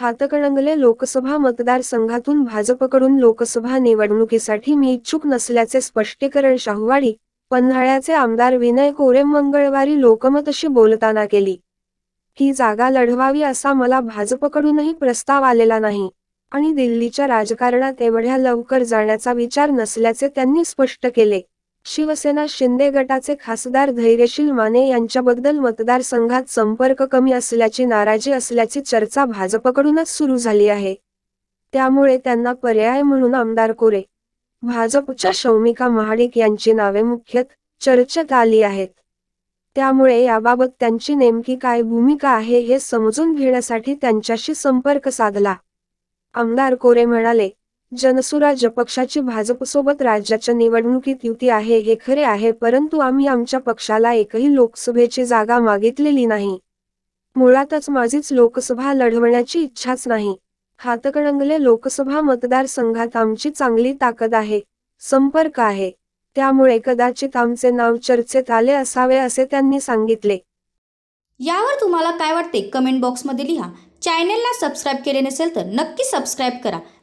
हातकणंगले लोकसभा मतदारसंघातून भाजपकडून लोकसभा निवडणुकीसाठी मी इच्छुक नसल्याचे स्पष्टीकरण शाहूवाडी पन्हाळ्याचे आमदार विनय कोरे मंगळवारी लोकमतशी बोलताना केली. ही जागा लढवावी असा मला भाजपकडूनही प्रस्ताव आलेला नाही आणि दिल्लीच्या राजकारणात एवढ्या लवकर जाण्याचा विचार नसल्याचे त्यांनी स्पष्ट केले. शिवसेना शिंदे गटाचे खासदार धैर्यशील माने यांच्याबद्दल मतदारसंघात संपर्क कमी असल्याची नाराजी असल्याची चर्चा भाजपकडूनच सुरू झाली आहे. त्यामुळे त्यांना पर्याय म्हणून आमदार कोरे भाजपच्या शौमिका महाडिक यांची नावे मुख्यत चर्चेत आली आहेत. त्यामुळे याबाबत त्यांची नेमकी काय भूमिका आहे हे समजून घेण्यासाठी त्यांच्याशी संपर्क साधला. आमदार कोरे म्हणाले जनसुराज्य पक्षाची भाजपसोबत राज्याच्या निवडणुकीत युती आहे हे खरे आहे परंतु आम्ही आमच्या पक्षाला एकही लोकसभेची जागा मागितलेली नाही. मुळातच माझीच लोकसभा लढवण्याची इच्छाच नाही. हातकणंगले लोकसभा मतदारसंघात आमची चांगली ताकद आहे संपर्क आहे. त्यामुळे कदाचित आमचे नाव चर्चेत आले असावे असे त्यांनी सांगितले. यावर तुम्हाला काय वाटते कमेंट बॉक्समध्ये लिहा. चॅनेलला सबस्क्राईब केले नसेल तर नक्की सबस्क्राईब करा.